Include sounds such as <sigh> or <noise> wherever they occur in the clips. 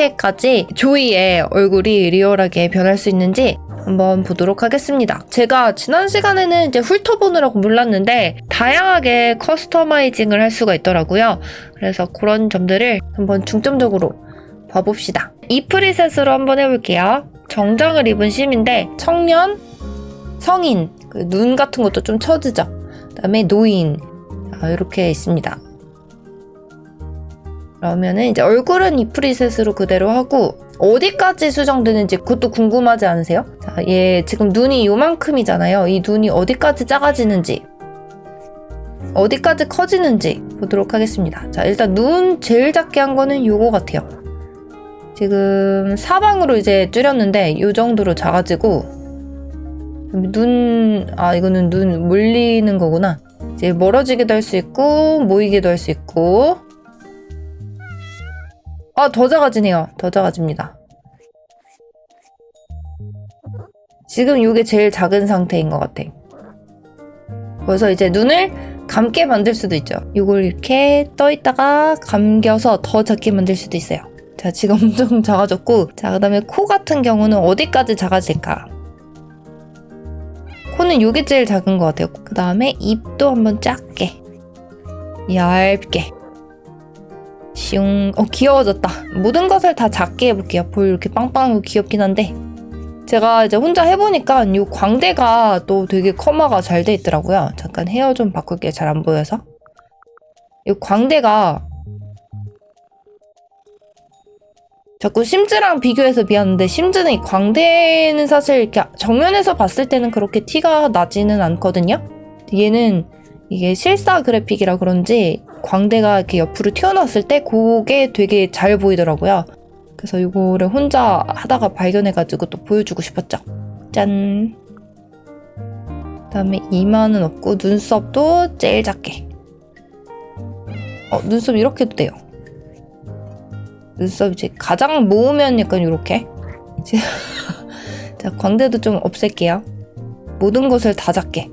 이렇게까지 조이의 얼굴이 리얼하게 변할 수 있는지 한번 보도록 하겠습니다. 제가 지난 시간에는 이제 훑어보느라고 몰랐는데 다양하게 커스터마이징을 할 수가 있더라고요. 그래서 그런 점들을 한번 중점적으로 봐봅시다. 이 프리셋으로 한번 해볼게요. 정장을 입은 심인데 청년, 성인, 그눈 같은 것도 좀 처지죠. 그다음에 노인 아, 이렇게 있습니다. 그러면은 이제 얼굴은 이 프리셋으로 그대로 하고 어디까지 수정되는지 그것도 궁금하지 않으세요? 자, 얘 지금 눈이 요만큼이잖아요. 이 눈이 어디까지 작아지는지 어디까지 커지는지 보도록 하겠습니다. 자, 일단 눈 제일 작게 한 거는 요거 같아요. 지금 사방으로 이제 줄였는데 요 정도로 작아지고 눈, 아, 이거는 눈 몰리는 거구나. 이제 멀어지기도 할 수 있고, 모이기도 할 수 있고. 아, 더 작아지네요. 더 작아집니다. 지금 이게 제일 작은 상태인 것 같아. 그래서 이제 눈을 감게 만들 수도 있죠. 이걸 이렇게 떠 있다가 감겨서 더 작게 만들 수도 있어요. 자, 지금 엄청 <laughs> 작아졌고, 자, 그 다음에 코 같은 경우는 어디까지 작아질까? 코는 요게 제일 작은 것 같아요. 그 다음에 입도 한번 작게. 얇게. 슝. 어, 귀여워졌다. 모든 것을 다 작게 해볼게요. 볼 이렇게 빵빵하고 귀엽긴 한데. 제가 이제 혼자 해보니까 요 광대가 또 되게 커마가 잘 돼 있더라고요. 잠깐 헤어 좀 바꿀게요. 잘 안 보여서. 요 광대가 자꾸 심즈랑 비교해서 미안한데 심즈는 이 광대는 사실 이렇게 정면에서 봤을 때는 그렇게 티가 나지는 않거든요. 얘는 이게 실사 그래픽이라 그런지 광대가 이렇게 옆으로 튀어나왔을 때 그게 되게 잘 보이더라고요. 그래서 이거를 혼자 하다가 발견해가지고 또 보여주고 싶었죠. 짠. 그다음에 이마는 없고 눈썹도 제일 작게. 어 눈썹 이렇게 도 돼요. 눈썹 이제 가장 모으면 약간 이렇게. <laughs> 자 광대도 좀 없앨게요. 모든 것을 다 작게.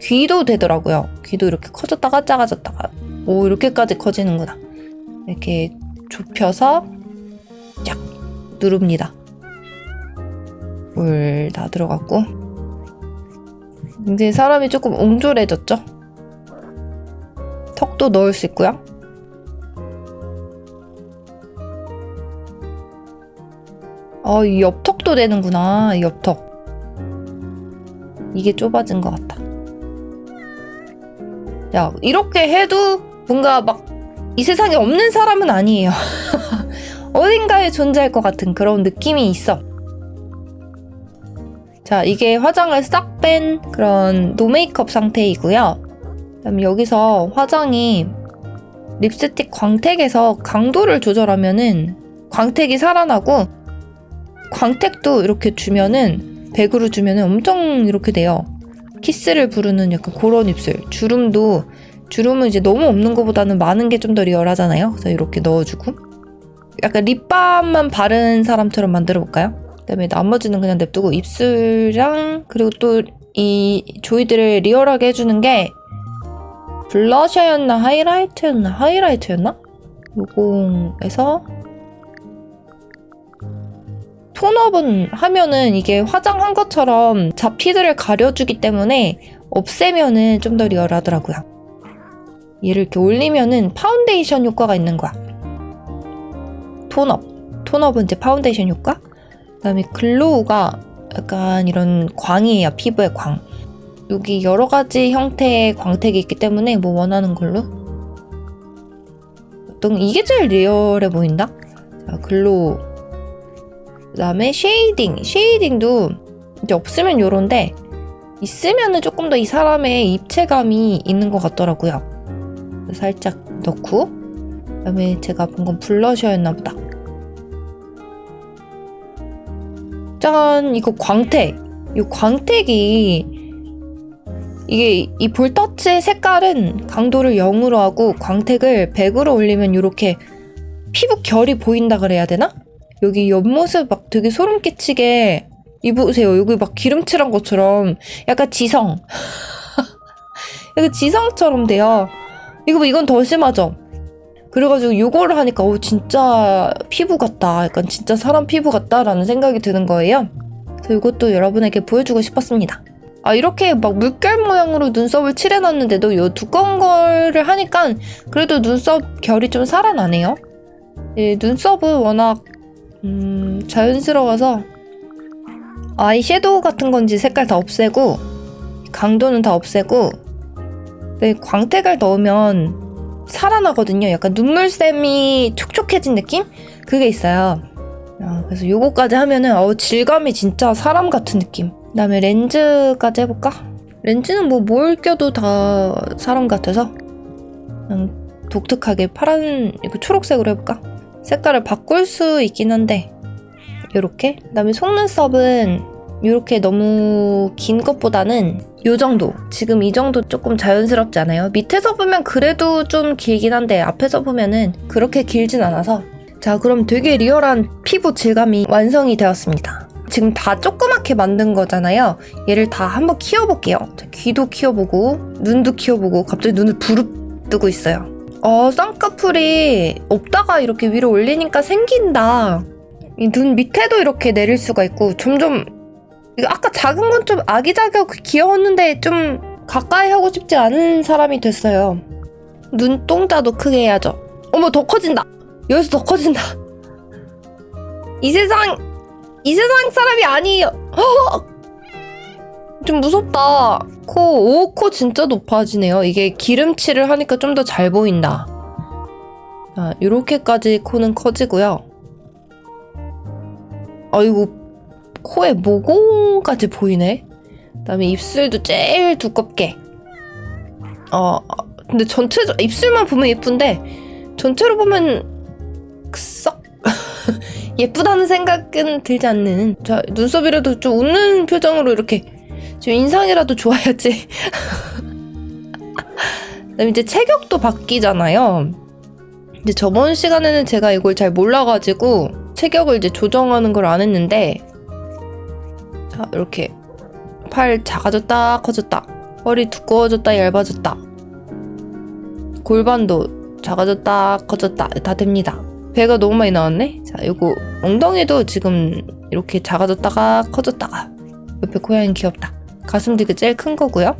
귀도 되더라고요. 귀도 이렇게 커졌다가 작아졌다가. 오 이렇게까지 커지는구나. 이렇게 좁혀서 쫙 누릅니다. 물 다 들어갔고. 이제 사람이 조금 옹졸해졌죠? 턱도 넣을 수 있고요. 어, 이 옆턱도 되는구나. 이 옆턱. 이게 좁아진 것 같다. 야, 이렇게 해도 뭔가 막 이 세상에 없는 사람은 아니에요. <laughs> 어딘가에 존재할 것 같은 그런 느낌이 있어. 자, 이게 화장을 싹 뺀 그런 노메이크업 상태이고요. 그다음에 여기서 화장이 립스틱 광택에서 강도를 조절하면은 광택이 살아나고 광택도 이렇게 주면은 백으로 주면은 엄청 이렇게 돼요. 키스를 부르는 약간 그런 입술. 주름도 주름은 이제 너무 없는 것보다는 많은 게 좀 더 리얼하잖아요. 그래서 이렇게 넣어주고 약간 립밤만 바른 사람처럼 만들어 볼까요? 그다음에 나머지는 그냥 냅두고 입술이랑 그리고 또 이 조이들을 리얼하게 해주는 게 블러셔였나 하이라이트였나 하이라이트였나? 요거에서 톤업은 하면은 이게 화장한 것처럼 잡티들을 가려주기 때문에 없애면은 좀 더 리얼하더라고요. 얘를 이렇게 올리면은 파운데이션 효과가 있는 거야. 톤업. 톤업은 이제 파운데이션 효과. 그 다음에 글로우가 약간 이런 광이에요. 피부의 광. 여기 여러 가지 형태의 광택이 있기 때문에 뭐 원하는 걸로. 어떤 이게 제일 리얼해 보인다. 자, 글로우. 그 다음에 쉐이딩. 쉐이딩도 이제 없으면 요런데 있으면은 조금 더 이 사람의 입체감이 있는 것 같더라고요. 살짝 넣고 그 다음에 제가 본 건 블러셔였나 보다. 짠! 이거 광택. 이 광택이 이게 이 볼터치의 색깔은 강도를 0으로 하고 광택을 100으로 올리면 이렇게 피부 결이 보인다 그래야 되나? 여기 옆모습 막 되게 소름 끼치게 입으세요. 여기 막 기름칠한 것처럼 약간 지성. <laughs> 약간 지성처럼 돼요. 이거 뭐 이건 더 심하죠? 그래가지고 요거를 하니까 오 진짜 피부 같다. 약간 진짜 사람 피부 같다라는 생각이 드는 거예요. 그래서 이것도 여러분에게 보여주고 싶었습니다. 아 이렇게 막 물결 모양으로 눈썹을 칠해놨는데도 요 두꺼운 거를 하니까 그래도 눈썹 결이 좀 살아나네요. 이 눈썹은 워낙 음, 자연스러워서 아이 섀도우 같은 건지 색깔 다 없애고 강도는 다 없애고 네, 광택을 넣으면 살아나거든요. 약간 눈물샘이 촉촉해진 느낌? 그게 있어요. 아, 그래서 요거까지 하면은 어우, 질감이 진짜 사람 같은 느낌. 그다음에 렌즈까지 해볼까? 렌즈는 뭐 뭘 껴도 다 사람 같아서 그냥 독특하게 파란 이거 초록색으로 해볼까? 색깔을 바꿀 수 있긴 한데 요렇게 그다음에 속눈썹은 요렇게 너무 긴 것보다는 요 정도. 지금 이 정도 조금 자연스럽지 않아요? 밑에서 보면 그래도 좀 길긴 한데 앞에서 보면은 그렇게 길진 않아서. 자 그럼 되게 리얼한 피부 질감이 완성이 되었습니다. 지금 다 조그맣게 만든 거잖아요. 얘를 다 한번 키워볼게요. 자, 귀도 키워보고 눈도 키워보고 갑자기 눈을 부릅 뜨고 있어요. 어 쌍꺼풀이 없다가 이렇게 위로 올리니까 생긴다. 이눈 밑에도 이렇게 내릴 수가 있고 점점 아까 작은 건 좀 아기자기하고 귀여웠는데 좀 가까이 하고 싶지 않은 사람이 됐어요. 눈동자도 크게 해야죠. 어머 더 커진다. 여기서 더 커진다. 이 세상 이 세상 사람이 아니에요. 허! 좀 무섭다. 코, 오, 코 진짜 높아지네요. 이게 기름칠을 하니까 좀 더 잘 보인다. 자, 요렇게까지 코는 커지고요. 아이고, 코에 모공까지 보이네. 그다음에 입술도 제일 두껍게. 어, 근데 전체적 입술만 보면 예쁜데 전체로 보면 썩 <laughs> 예쁘다는 생각은 들지 않는. 자 눈썹이라도 좀 웃는 표정으로 이렇게 좀 인상이라도 좋아야지. <laughs> 그다음에 이제 체격도 바뀌잖아요. 근데 저번 시간에는 제가 이걸 잘 몰라가지고 체격을 이제 조정하는 걸 안 했는데 자, 이렇게 팔 작아졌다, 커졌다. 허리 두꺼워졌다, 얇아졌다. 골반도 작아졌다, 커졌다. 다 됩니다. 배가 너무 많이 나왔네? 자, 요거 엉덩이도 지금 이렇게 작아졌다가 커졌다가. 옆에 고양이 귀엽다. 가슴도 이게 제일 큰 거고요.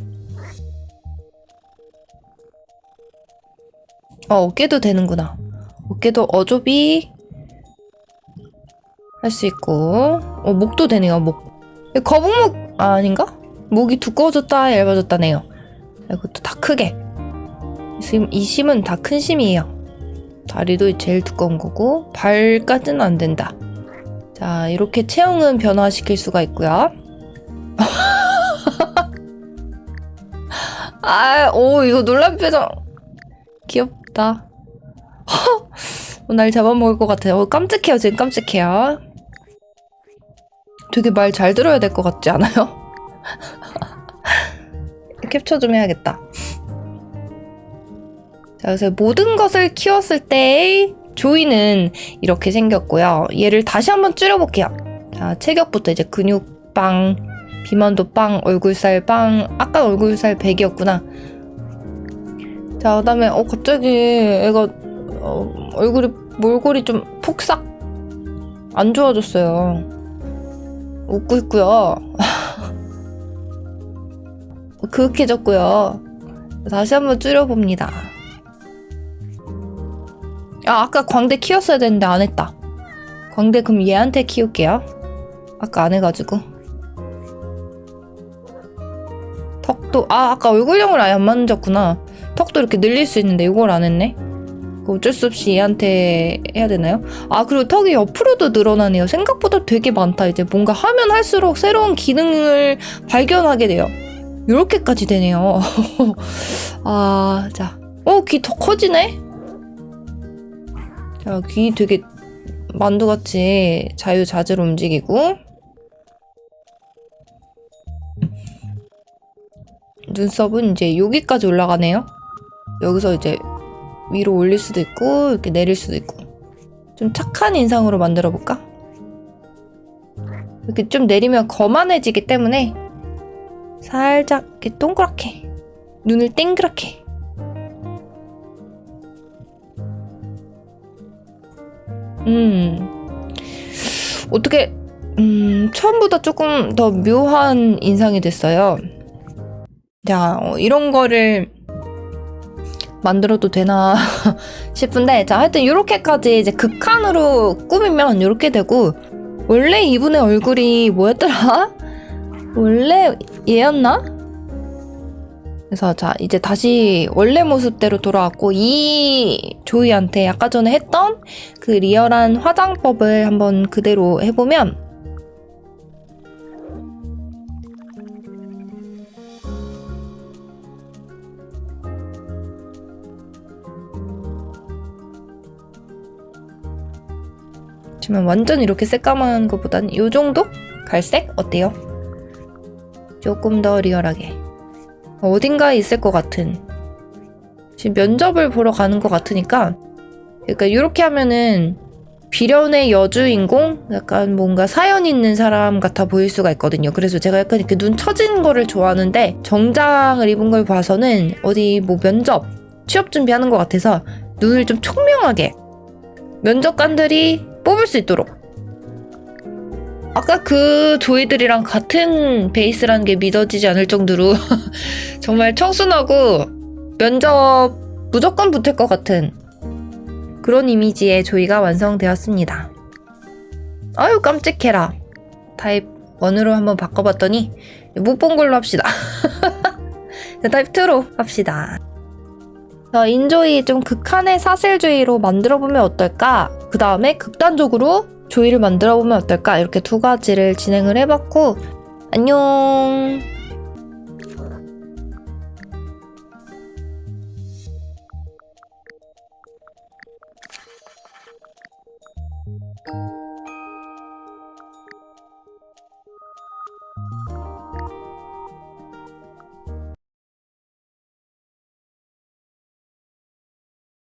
어, 어깨도 되는구나. 어깨도 어조비 할 수 있고. 어, 목도 되네요, 목. 거북목 아, 아닌가? 목이 두꺼워졌다 얇아졌다네요. 이것도 다 크게. 이 심은 다 큰 심이에요. 다리도 제일 두꺼운 거고 발까지는 안 된다. 자 이렇게 체형은 변화시킬 수가 있고요. <laughs> 아, 오 이거 놀란 표정. 귀엽다. <laughs> 어, 날 잡아먹을 것 같아요. 어, 깜찍해요 지금 깜찍해요. 되게 말 잘 들어야 될 것 같지 않아요? <laughs> 캡처 좀 해야겠다. 자, 그래서 모든 것을 키웠을 때의 조이는 이렇게 생겼고요. 얘를 다시 한번 줄여볼게요. 자, 체격부터 이제 근육빵, 비만도 빵, 얼굴살 빵, 아까 얼굴살 100이었구나. 자, 그 다음에, 어, 갑자기 애가, 어, 얼굴이, 몰골이 좀 폭삭 안 좋아졌어요. 웃고 있고요. <laughs> 그윽해졌고요. 다시 한번 줄여봅니다. 아, 아까 광대 키웠어야 되는데 안 했다. 광대 그럼 얘한테 키울게요. 아까 안 해가지고. 턱도, 아, 아까 얼굴형을 아예 안 만졌구나. 턱도 이렇게 늘릴 수 있는데 이걸 안 했네. 그 어쩔 수 없이 얘한테 해야 되나요? 아, 그리고 턱이 옆으로도 늘어나네요. 생각보다 되게 많다. 이제 뭔가 하면 할수록 새로운 기능을 발견하게 돼요. 이렇게까지 되네요. <laughs> 아, 자. 어, 귀 더 커지네? 자, 귀 되게 만두같이 자유자재로 움직이고. 눈썹은 이제 여기까지 올라가네요. 여기서 이제 위로 올릴 수도 있고, 이렇게 내릴 수도 있고. 좀 착한 인상으로 만들어 볼까? 이렇게 좀 내리면 거만해지기 때문에 살짝 이렇게 동그랗게 눈을 땡그랗게 음, 어떻게, 음, 처음보다 조금 더 묘한 인상이 됐어요. 자, 어, 이런 거를 만들어도 되나 <laughs> 싶은데, 자, 하여튼 이렇게까지 이제 극한으로 꾸미면 이렇게 되고, 원래 이분의 얼굴이 뭐였더라? <laughs> 원래 얘였나? 그래서 자 이제 다시 원래 모습대로 돌아왔고 이 조이한테 아까 전에 했던 그 리얼한 화장법을 한번 그대로 해보면 지금 완전 이렇게 새까만 것보단 이 정도? 갈색? 어때요? 조금 더 리얼하게 어딘가에 있을 것 같은 지금 면접을 보러 가는 것 같으니까 그러니까 이렇게 하면은 비련의 여주인공 약간 뭔가 사연 있는 사람 같아 보일 수가 있거든요. 그래서 제가 약간 이렇게 눈 처진 거를 좋아하는데 정장을 입은 걸 봐서는 어디 뭐 면접 취업 준비하는 것 같아서 눈을 좀 총명하게 면접관들이 뽑을 수 있도록 아까 그 조이들이랑 같은 베이스라는 게 믿어지지 않을 정도로 <laughs> 정말 청순하고 면접 무조건 붙을 것 같은 그런 이미지의 조이가 완성되었습니다. 아유 깜찍해라. 타입 1으로 한번 바꿔봤더니 못 본 걸로 합시다. <laughs> 타입 2로 합시다. 자, 인조이 좀 극한의 사실주의로 만들어보면 어떨까? 그 다음에 극단적으로 조이를 만들어 보면 어떨까? 이렇게 두 가지를 진행을 해봤고, 안녕!